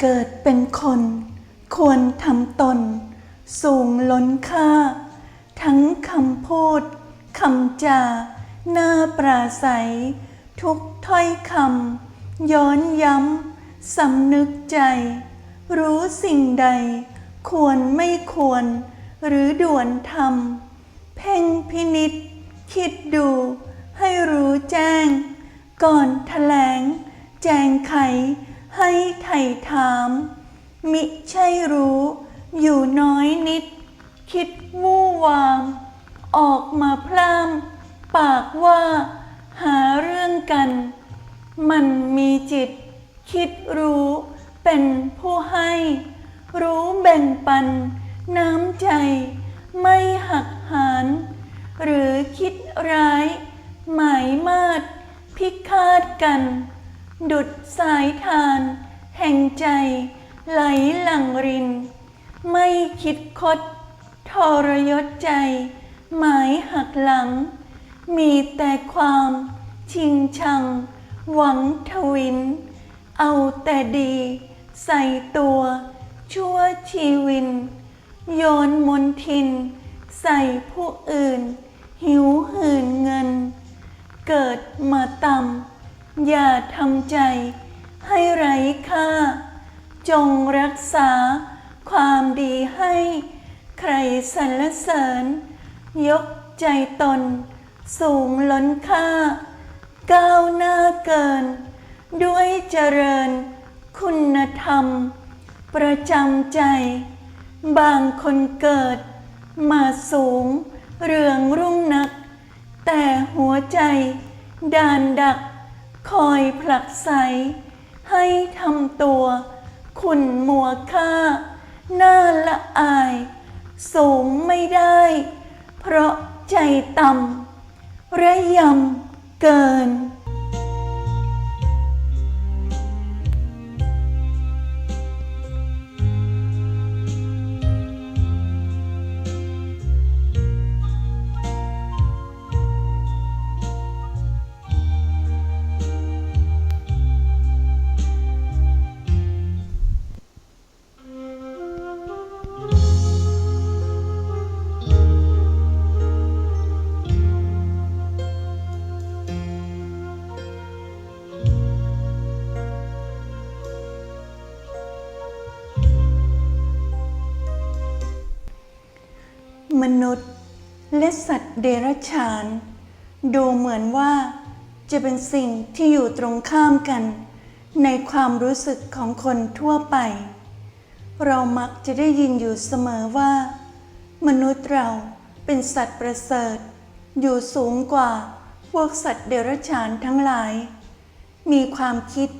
เกิดเป็นคน ควรทำตน สูงล้นค่า ทั้งคำพูดคำจา หน้าปราศัย ทุกถ้อยคำย้อนย้ำสำนึกใจ รู้สิ่งใด ควรไม่ควร หรือด่วนทำเพ่งพินิษคิดดู ให้รู้แจ้ง ก่อนแถลง แจงไข ให้ไถ่ถาม มิใช่รู้ อยู่น้อยนิด คิดวู่วาม ออกมาพร่ำปากว่า หาเรื่องกัน มันมีจิต คิดรู้เป็นผู้ให้ รู้แบ่งปัน น้ำใจ ไม่หักหาน หรือคิดร้าย หมายมาดพิฆาตกัน ดุดสายทาน แห่งใจ ไหลหลั่งริน ไม่คิดคด ทรยศใจ หมายหักหลัง มีแต่ความชิงชัง หวังทวิน เอาแต่ดี ใส่ตัว ชั่วชีวิน โยนมนทิน ใส่ผู้อื่น หิวหื่นเงิน เกิดมาต่ำ อย่าทำใจให้ไร้ค่า จงรักษาความดีให้ ใครสรรเสริญ ยกใจตน สูงล้นค่า ก้าวหน้าเกิน ด้วยเจริญคุณธรรม ประจำใจ บางคนเกิด มาสูง เรืองรุ่งนัก แต่หัวใจด่านดัก คอยผลักไส ให้ทำตัว ขุนมัวค่า หน้าละอาย สูงไม่ได้ เพราะใจต่ำระยำเกิน นุษย์ และสัตว์เดรัจฉาน ดูเหมือนว่าจะเป็นสิ่งที่อยู่ตรงข้ามกัน ในความรู้สึกของคนทั่วไป เรามักจะได้ยินอยู่เสมอว่า มนุษย์เราเป็นสัตว์ประเสริฐ อยู่สูงกว่าพวกสัตว์เดรัจฉานทั้งหลาย มีความคิด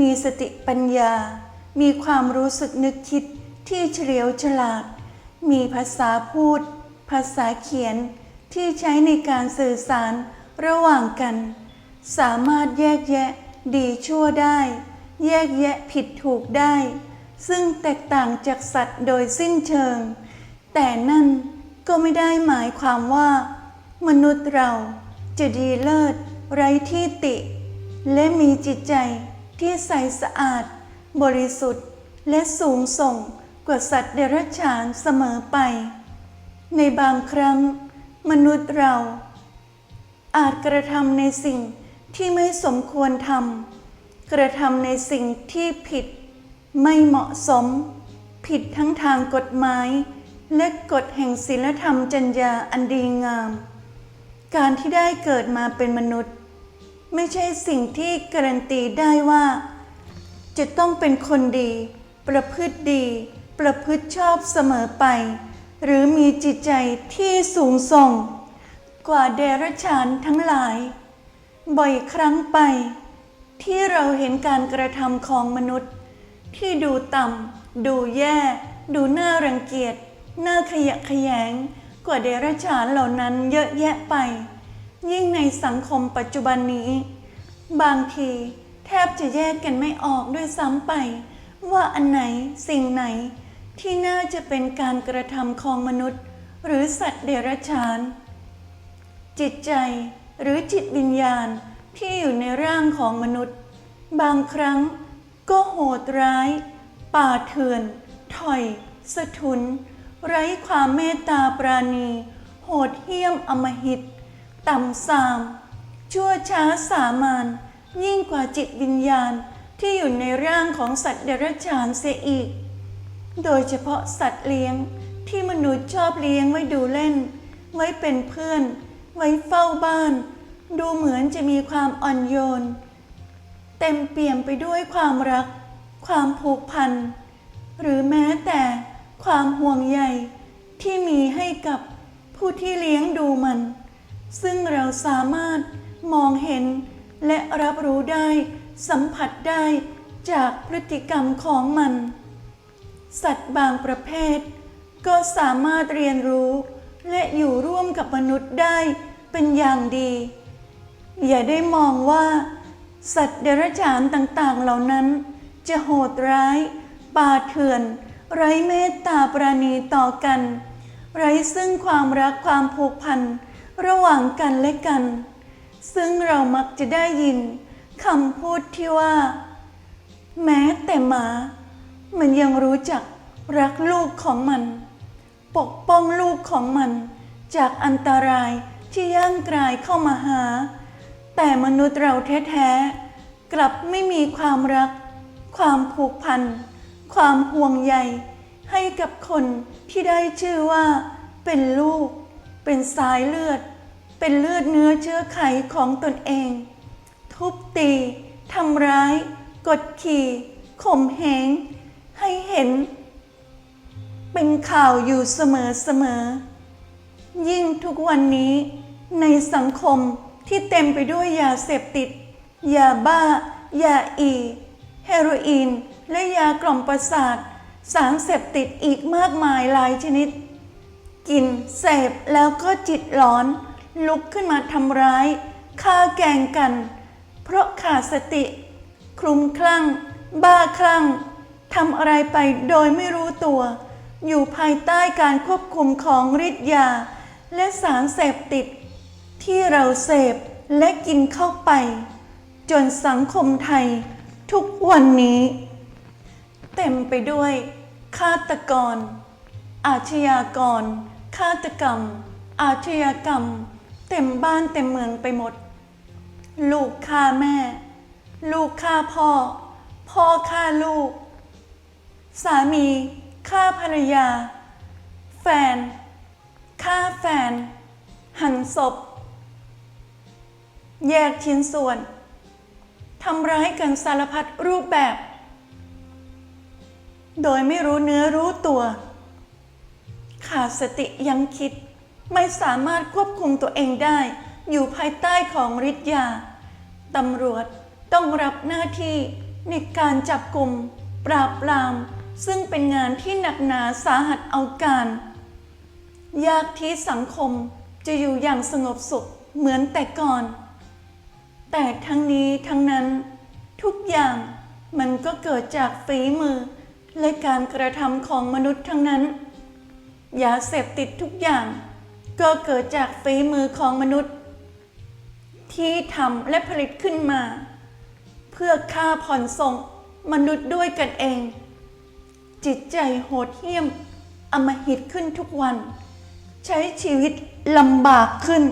มีสติปัญญา มีความรู้สึกนึกคิดที่เฉลียวฉลาด มีภาษาพูด ภาษาเขียนที่ใช้ในการสื่อสารระหว่างกัน สามารถแยกแยะดีชั่วได้ แยกแยะผิดถูกได้ ซึ่งแตกต่างจากสัตว์โดยสิ้นเชิง แต่นั่นก็ไม่ได้หมายความว่า มนุษย์เราจะดีเลิศ ไร้ที่ติ และมีจิตใจที่ใสสะอาด บริสุทธิ์ และสูงส่งกว่าสัตว์เดรัจฉานเสมอไป ในบางครั้งมนุษย์เรา อาจกระทำในสิ่งที่ไม่สมควรทำกระทำในสิ่งที่ผิด ไม่เหมาะสม ผิดทั้งทางกฎหมาย และกฎแห่งศีลธรรมจัญญาอันดีงาม การที่ได้เกิดมาเป็นมนุษย์ ไม่ใช่สิ่งที่การันตีได้ว่า จะต้องเป็นคนดี ประพฤติดี ประพฤติชอบเสมอไป หรือมีจิตใจที่สูงส่ง กว่าเดรัจฉานทั้งหลาย บ่อยครั้งไป ที่เราเห็นการกระทำของมนุษย์ ที่ดูต่ำดูแย่ ดูน่ารังเกียจน่าขยะแขยง กว่าเดรัจฉานเหล่านั้นเยอะแยะไป ยิ่งในสังคมปัจจุบันนี้ บางทีแทบจะแยกกันไม่ออกด้วยซ้ำไป ว่าอันไหนสิ่งไหน ที่น่าจะเป็นการกระทำของมนุษย์ หรือสัตว์เดรัจฉาน จิตใจหรือจิตวิญญาณที่อยู่ในร่างของมนุษย์ บางครั้งก็โหดร้าย ป่าเถื่อน ถอย สะทุน ไร้ความเมตตาปราณี โหดเหี้ยมอมหิต ต่ำสาม ชั่วช้าสามานยิ่งกว่าจิตวิญญาณที่อยู่ในร่างของสัตว์เดรัจฉานเสียอีก โดยเฉพาะสัตว์เลี้ยงที่มนุษย์ชอบเลี้ยงไว้ดูเล่น ไว้เป็นเพื่อน ไว้เฝ้าบ้าน ดูเหมือนจะมีความอ่อนโยน เต็มเปี่ยมไปด้วยความรัก ความผูกพัน หรือแม้แต่ความห่วงใยที่มีให้กับผู้ที่เลี้ยงดูมัน ซึ่งเราสามารถมองเห็นและรับรู้ได้ สัมผัสได้จากพฤติกรรมของมัน สัตว์บางประเภท ก็สามารถเรียนรู้ และอยู่ร่วมกับมนุษย์ได้เป็นอย่างดี อย่าได้มองว่า สัตว์เดรัจฉานต่างๆ เหล่านั้น จะโหดร้าย ป่าเถื่อน ไร้เมตตาปราณีต่อกัน ไร้ซึ่งความรักความผูกพันระหว่างกันและกัน ซึ่งเรามักจะได้ยินคำพูดที่ว่า แม้แต่หมา มันยังรู้จักรักลูกของมัน ปกป้องลูกของมัน จากอันตรายที่ย่างกรายเข้ามาหา แต่มนุษย์เราแท้ๆ กลับไม่มีความรัก ความผูกพัน ความห่วงใย ให้กับคนที่ได้ชื่อว่า เป็นลูก เป็นสายเลือด เป็นเลือดเนื้อเชื้อไขของตนเอง ทุบตีทำร้าย กดขี่ข่มเหง ให้เห็น เป็นข่าวอยู่เสมอๆยิ่งทุกวันนี้ในสังคมที่เต็มไปด้วยยาเสพติด ยาบ้า ยาอี เฮโรอีน และยากล่อมประสาท สารเสพติดอีกมากมายหลายชนิด กินเสพแล้วก็จิตหลอน ลุกขึ้นมาทำร้ายฆ่าแกงกัน เพราะขาดสติ คลุ้มคลั่ง บ้าคลั่ง ทำอะไรไปโดยไม่รู้ตัว อยู่ภายใต้การควบคุมของฤทธิ์ยา และสารเสพติด ที่เราเสพและกินเข้าไป จนสังคมไทย ทุกวันนี้ เต็มไปด้วย ฆาตกร อาชญากร ฆาตกรรม อาชญากรรม เต็มบ้านเต็มเมืองไปหมด ลูกฆ่าแม่ ลูกฆ่าพ่อ พ่อฆ่าลูก สามีฆ่าภรรยา แฟนฆ่าแฟน หั่นศพ แยกชิ้นส่วนทำร้ายกันสารพัดรูปแบบ โดยไม่รู้เนื้อรู้ตัว ขาดสติยังคิดไม่สามารถควบคุมตัวเองได้ อยู่ภายใต้ของฤทธิ์ยาตำรวจต้องรับหน้าที่ในการจับกลุ่ม ปราบปราม ซึ่งเป็นงานที่หนักหนาสาหัสเอาการ ยากที่สังคมจะอยู่อย่างสงบสุขเหมือนแต่ก่อน แต่ทั้งนี้ทั้งนั้นทุกอย่างมันก็เกิดจากฝีมือ และการกระทำของมนุษย์ทั้งนั้น ยาเสพติดทุกอย่าง ก็เกิดจากฝีมือของมนุษย์ ที่ทำและผลิตขึ้นมา เพื่อฆ่าผ่อนส่งมนุษย์ด้วยกันเอง จิตใจโหดเหี้ยม อมหิตขึ้นทุกวัน ใช้ชีวิตลำบากขึ้น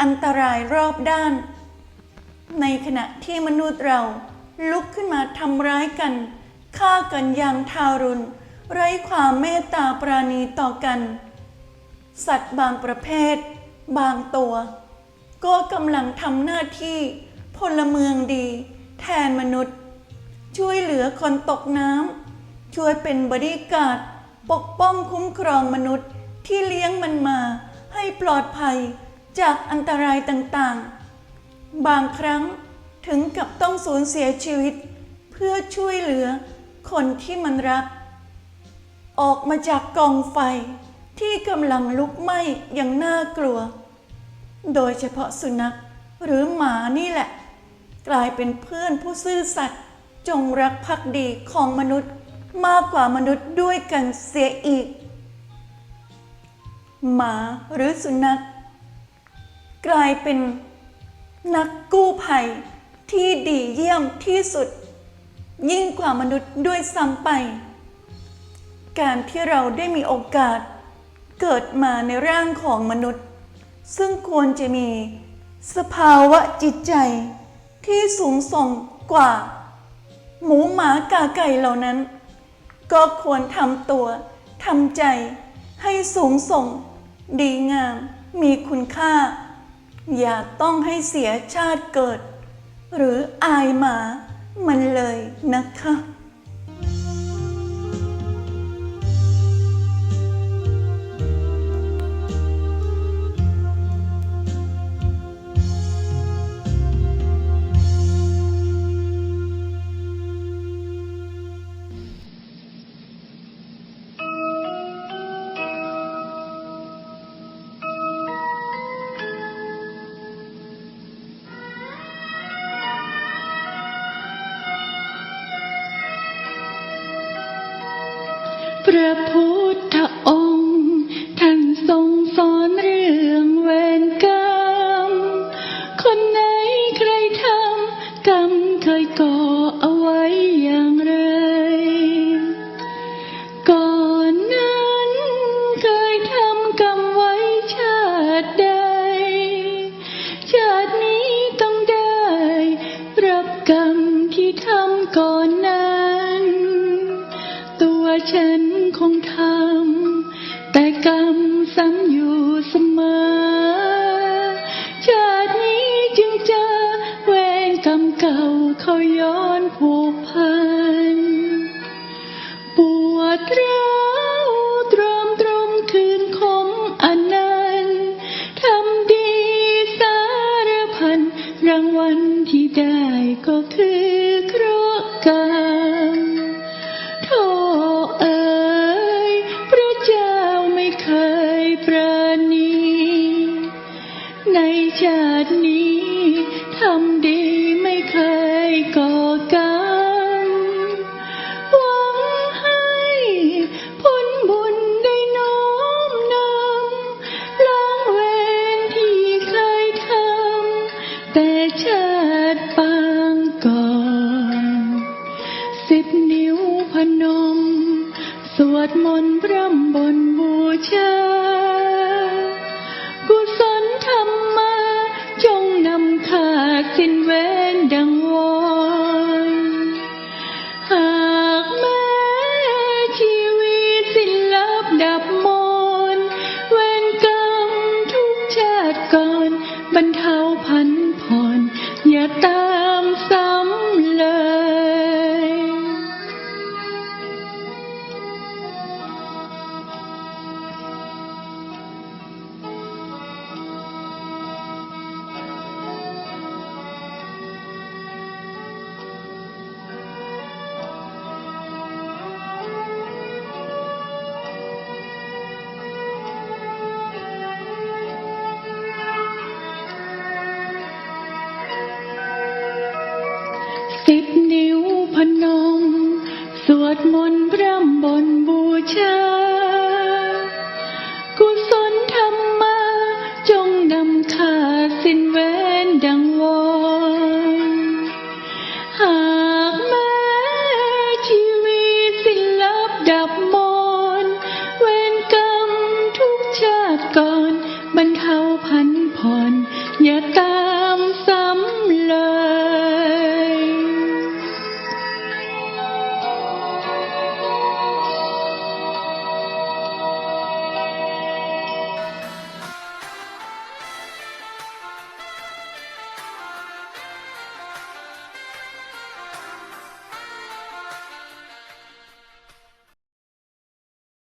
อันตรายรอบด้าน ในขณะที่มนุษย์เราลุกขึ้นมาทำร้ายกันฆ่ากันอย่างทารุณ ไร้ความเมตตาปราณีต่อกัน สัตว์บางประเภท บางตัว ก็กำลังทำหน้าที่พลเมืองดี แทนมนุษย์ ช่วยเหลือคนตกน้ำ ช่วยเป็นบริการดปกป้องคุ้มครองมนุษย์ที่เลี้ยงมันมา ให้ปลอดภัยจากอันตรายต่างๆ บางครั้งถึงกับต้องสูญเสียชีวิต เพื่อช่วยเหลือคนที่มันรัก ออกมาจากกองไฟที่กำลังลุกไหม้อย่างน่ากลัว โดยเฉพาะสุนัขหรือหมานี่แหละ กลายเป็นเพื่อนผู้ซื่อสัตย์จงรักภักดีของมนุษย์ มากกว่ามนุษย์ด้วยกันเสียอีก หมาหรือสุนัขกลายเป็นนักกู้ภัยที่ดีเยี่ยมที่สุด ยิ่งกว่ามนุษย์ด้วยซ้ำไป การที่เราได้มีโอกาส เกิดมาในร่างของมนุษย์ ซึ่งควรจะมีสภาวะจิตใจที่สูงส่งกว่า หมูหมากาไก่เหล่านั้น ก็ควรทำตัวทำใจให้สูงส่ง ดีงาม มีคุณค่า อย่าต้องให้เสียชาติเกิด หรืออายหมามันเลยนะคะ พระพุทธองค์ ท่านทรงสอนเรื่องเวรกรรม คนไหนใครทำกรรมเคยก่อเอาไว้อย่างไร ก่อนนั้นเคยทำกรรมไว้ชาติใด ชาตินี้ต้องได้ รับกรรมที่ทำก่อนนั้น ตัวฉัน คงทำแต่กรรม